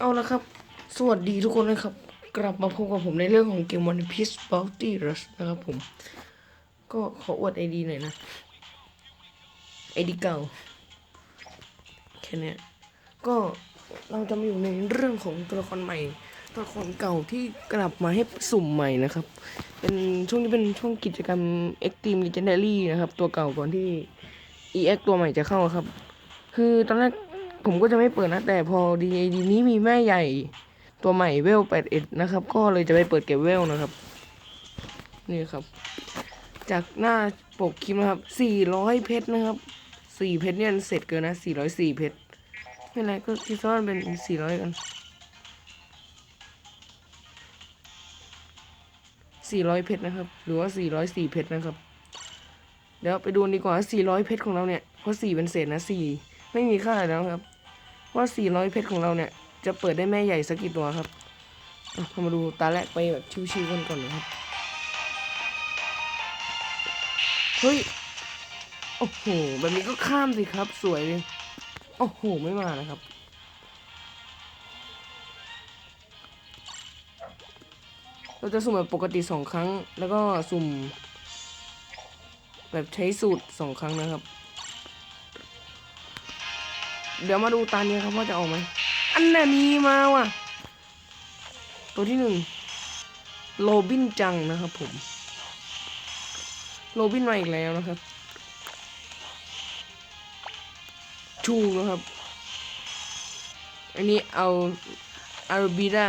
เอาละครับ สวัสดีทุกคนนะครับ กลับมาพบกับผมในเรื่องของเกม One Piece Bounty Rush นะครับผม ก็ขออวดไอดีหน่อยนะไอดีเก่า แค่นี้ก็เราจะมาอยู่ในเรื่องของตัวละครใหม่ ตัวละครเก่าที่กลับมาให้สุ่มใหม่นะครับ เป็นช่วงนี้เป็นช่วงกิจกรรม Extreme Legendary นะครับ ตัวเก่าก่อนที่ EX ตัวใหม่จะเข้าครับ คือตอนแรก ผมก็จะไม่เปิดนะ แต่พอดีดีนี้มีแม่ใหญ่ตัวใหม่เวล81นะครับ ก็เลยจะไปเปิดเก็บเวลนะครับ นี่ครับ จากหน้าปกคลิปนะครับ400เพชรนะครับ4เพชรเนี่ยเสร็จเกินนะ404เพชรไม่ไรก็คิดว่ามันเป็น400กัน400เพชรนะครับ หรือว่า404เพชรนะครับเดี๋ยวไปดูดีกว่าว่า400เพชรของเราเนี่ยเพราะ4เป็นเศษนะ4ไม่มีค่าแล้วครับ ว่า 400 เพชรของเราเนี่ย จะเปิดได้แม่ใหญ่สักกี่ตัวครับอะเรามาดูตาแรกไปแบบชิวๆกันก่อนนะครับ เฮ้ย โอ้โห แบบนี้ก็ข้ามสิครับ สวยเลยโอ้โห ไม่มานะครับ เราจะสุ่มแบบปกติสองครั้ง แล้วก็สุ่ม แบบใช้สูตรสองครั้งนะครับ เดี๋ยวมาดูตาเนี้ยครับว่าจะออกไหมอันน่ะมีมาว่ะ ตัวที่หนึ่งโรบินจังนะครับผม โรบินมาอีกแล้วนะครับ ชูนะครับ อันนี้เอาอาร์บิดา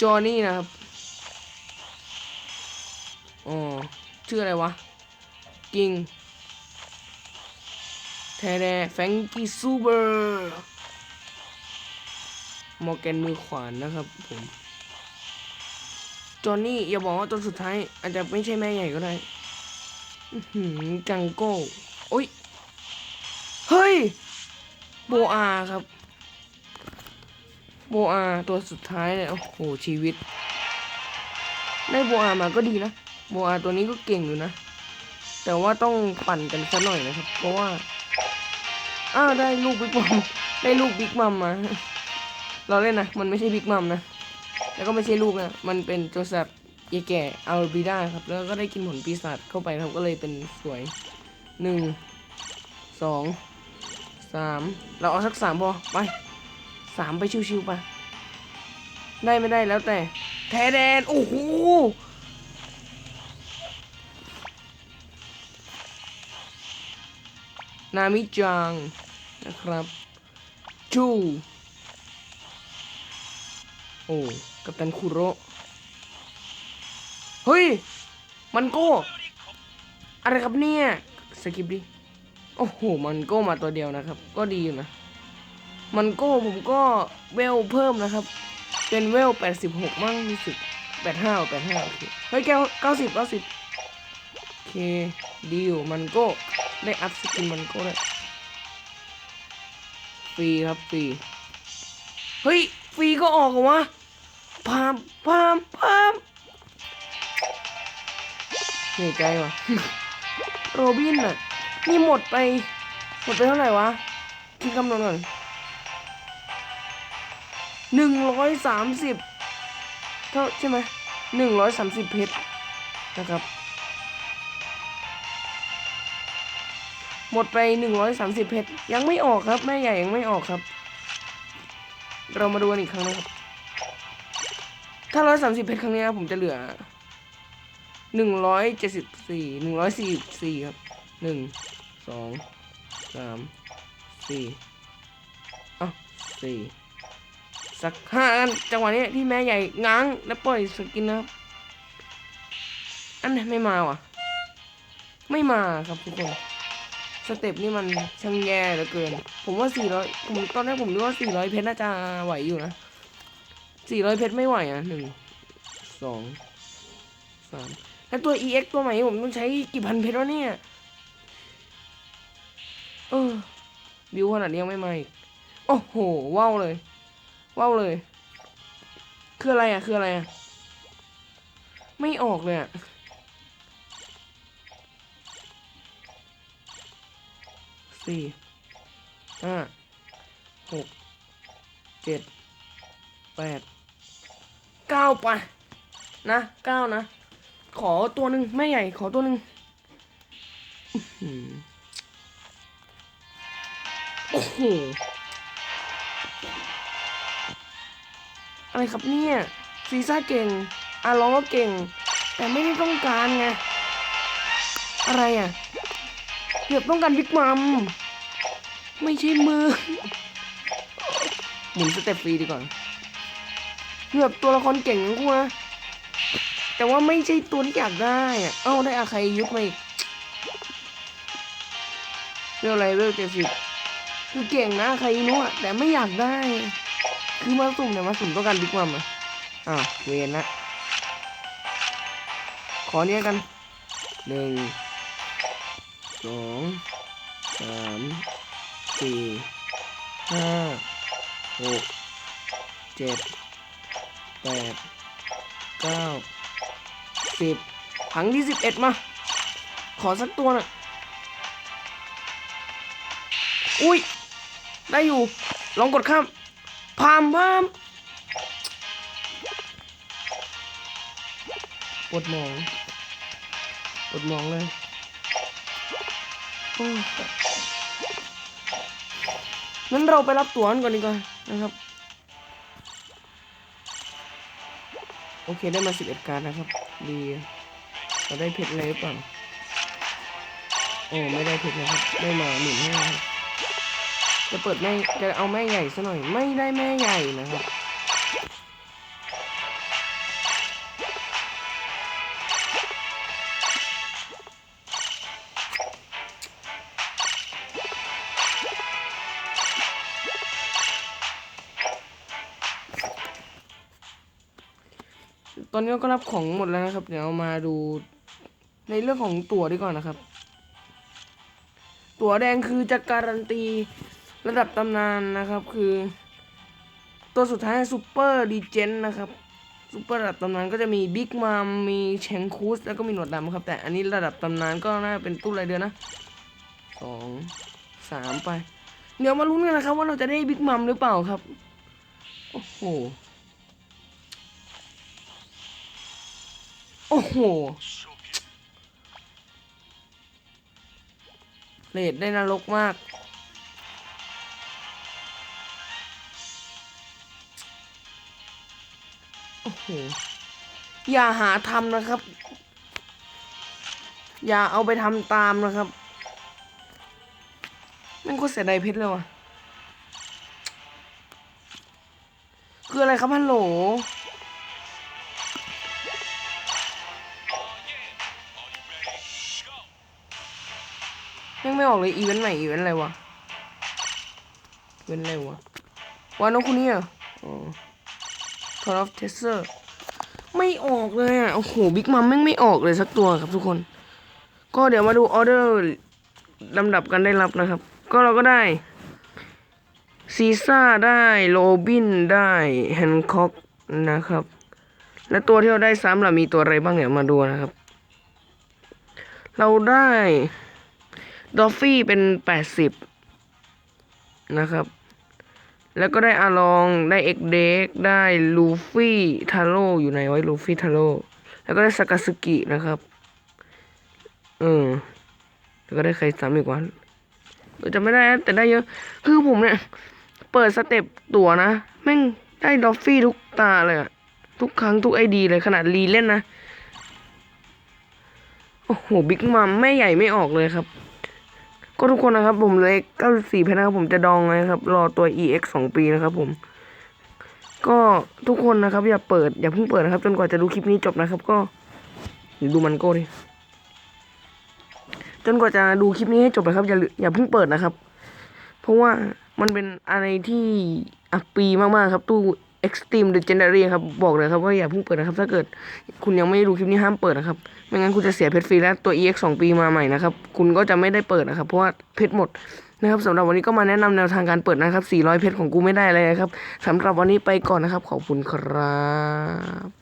จอนี่นะครับ อ๋อ ชื่ออะไรวะ กิง แทแดแฟงกี้ซูเบอร์มอร์แกนมือขวานนะครับผมจอนนี่อย่าบอกว่าตัวสุดท้าย อาจจะไม่ใช่แม่ใหญ่ก็ได้จังโก้โอ้ย เฮ้ย โบอาครับ โบอาตัวสุดท้ายเลยโอ้โห ชีวิต ได้โบอามาก็ดีนะ โบอาตัวนี้ก็เก่งอยู่นะ แต่ว่าต้องปั่นกันสักหน่อยนะครับ เพราะว่า อ้าวได้ลูกบิ๊กมัมได้ลูกบิ๊กมัมมา เราเล่นนะ มันไม่ใช่บิ๊กมัมนะ แล้วก็ไม่ใช่ลูกนะ มันเป็นโจซับยายแก่อัลบิด้าครับ แล้วก็ได้กินผลปีศาจเข้าไปครับ ก็เลยเป็นสวยหนึ่งสองสามเราเอาสักสามพอ ไปสามไปชิวๆไป ได้ไม่ได้แล้วแต่ แทแดน โอ้โหนามิจัง นะครับ จูโอ้กัปตันคุโรเฮ้ย มันโก้ อะไรครับเนี่ย สกิปดิ โอ้โห มันโก้มาตัวเดียวนะครับ ก็ดีอยู่นะ มันโก้ผมก็เวลเพิ่มนะครับ เป็นเวล 86 มั่งรู้สึก85 85โอเคเฮ้ยแก้ว90 90โอเค ดีอยู่มันโก้ ได้อัพสกินมันโก้เลย ฟรีครับฟรีเฮ้ยฟรีก็ออกเหรอวะพามพามพามเหนื่อยใจว่ะโรบินอะนี่หมดไป หมดไปเท่าไหร่วะคิดคำนวณก่อนหนึ่งร้อยสามสิบเท่าใช่ไหมหนึ่งร้อยสามสิบเพชรนะครับ หมดไปหนึ่งร้อยสามสิบเพชรยังไม่ออกครับ แม่ใหญ่ยังไม่ออกครับ เรามาดูกันอีกครั้งนะครับ ถ้าร้อยสามสิบเพชรครั้งนี้ผมจะเหลือหนึ่งร้อยเจ็ดสิบสี่หนึ่งร้อยสี่สี่ครับหนึ่งสองสามสี่อะสี่สักห้าอันจังหวะนี้ที่แม่ใหญ่ง้างแล้วปล่อยสกินนะครับ อันนี้ไม่มาว่ะ ไม่มาครับทุกคน สเต็ปนี่มันช่างแย่เหลือเกิน ผมว่าสี่ร้อยผมตอนแรกผมนึกว่าสี่ร้อยเพชรน่าจะไหวอยู่นะสี่ร้อยเพชรไม่ไหวอะหนึ่งสองสามแล้วตัว EX ตัวใหม่ผมต้องใช้กี่พันเพชรวะเนี่ย เออบิวขนาดนี้ยังไม่มาอีก โอ้โห ว้าวเลย ว้าวเลย คืออะไรอะ คืออะไรอะ ไม่ออกเลยอะ สี่ห้าหกเจ็ดแปดเก้าไป นะเก้านะ ขอตัวหนึ่งแม่ใหญ่ขอตัวหนึ่งอื้อหือโอ้โหอะไรครับเนี่ยซีซ่าเก่งอาร้องก็เก่ง แต่ไม่ได้ต้องการไง อะไรอะ เกือบต้องการบิ๊กมัม ไม่ใช่มือ หมุนสเต็ปฟรีดีกว่าเกือบตัวละครเก่งของกูนะแต่ว่าไม่ใช่ตัวที่อยากได้อะเอ้าได้อาใครยุบมาอีกเวลอะไรเวลเจ็ดสิบคือเก่งนะใครนู้อะแต่ไม่อยากได้ คือมาสุ่มเนี่ยมาสุ่มต้องการบิ๊กมัมอะอ้าวเวนละขอเนี้ยกันหนึ่ง สองสามสี่ห้าหกเจ็ดแปดเก้าสิบถังที่สิบเอ็ดมา ขอสักตัวหน่อยอุ้ย ได้อยู่ ลองกดข้าม พามพามปวดมองปวดมองเลย งั้นเราไปรับตั๋วกันก่อนดีกว่านะครับ โอเคได้มาสิบเอ็ดการนะครับ ดีเราได้เพชรอะไรหรือเปล่าโอ้ไม่ได้เพชรนะครับ ได้มาหมื่นห้าจะเปิดแม่จะเอาแม่ใหญ่ซะหน่อย ไม่ได้แม่ใหญ่นะครับ อนนี้ก็รับของหมดแล้วนะครับ เดี๋ยวเรามาดูในเรื่องของตั๋วดีกว่อนนะครับ ตั๋วแดงคือจะการันตีระดับตำนานนะครับ คือ ตัวสุดท้ายซูเปอร์ดีเจนนะครับซูเปอร์ระดับตำนานก็จะมีบิ๊กมัมมีเชงคูสแล้วก็มีหนวดดำครับ แต่อันนี้ระดับตำนานก็น่าเป็นตู้รายเดือนนะสองสามไป เดี๋ยวมาลุ้นกันนะครับ ว่าเราจะได้บิ๊กมัมหรือเปล่าครับ โอ้โห โอ้โห เลดได้นรกมาก โอ้โห อย่าหาทำนะครับ อย่าเอาไปทำตามนะครับนั่นก็เสียดายเพชรเลยว่ะ คืออะไรครับฮัลโหล ออกเลยอีเวนต์ใหม่อีเวนต์อะไรวะอีเวนต์อะไรวะวานโนคุนี่อะอ๋อ Call of t e s t e r ไม่ออกเลยอะโอ้โหบิ๊กมัมแม่งไม่ออกเลยสักตัวครับทุกคน ก็เดี๋ยวมาดูออเดอร์ลำดับกันได้รับนะครับ ก็เราก็ได้ซีซ่าได้โรบินได้แฮนค็อกนะครับ และตัวที่เราได้ซ้ำล่ะมีตัวอะไรบ้างเดี๋ยวมาดูนะครับ เราได้ ดอฟฟี่เป็นแปดสิบนะครับ แล้วก็ได้อาลองได้เอ็กเด็กได้ลูฟี่ทาโร่อยู่ไหนไว้ลูฟี่ทาโร่แล้วก็ได้สากาสกินะครับเออแล้วก็ได้ใครซ้ำอีกวะเออจะไม่ได้แต่ได้เยอะ คือผมเนี่ย เปิดสเต็ปตัวนะ แม่งได้ดอฟฟี่ทุกตาเลยอะทุกครั้งทุกไอดีเลยขนาดรีเล่นนะ โอ้โห บิ๊กมัมไม่ใหญ่ไม่ออกเลยครับ ก็ทุกคนนะครับ ผมเลย94เพนะครับ ผมจะดองนะครับ รอตัว EX 2ปีนะครับ ผม ก็ทุกคนนะครับ อย่าเปิดอย่าเพิ่งเปิดนะครับ จนกว่าจะดูคลิปนี้จบนะครับ ก็ดูมันโก้ดิจนกว่าจะดูคลิปนี้ให้จบนะครับ อย่าอย่าเพิ่งเปิดนะครับ เพราะว่ามันเป็นอะไรที่อัปปีมากๆครับ ตู้ Extreme Legendary ครับบอกเลยครับว่าอย่าเพิ่งเปิดนะครับ ถ้าเกิดคุณยังไม่ได้ดูคลิปนี้ห้ามเปิดนะครับ ไม่งั้นคุณจะเสียเพชรฟรีและตัว EX 2 ปีมาใหม่นะครับ คุณก็จะไม่ได้เปิดนะครับ เพราะว่าเพชรหมดนะครับสำหรับวันนี้ก็มาแนะนำแนวทางการเปิดนะครับ 400 เพชรของกูไม่ได้เลยนะครับสำหรับวันนี้ไปก่อนนะครับ ขอบคุณครับ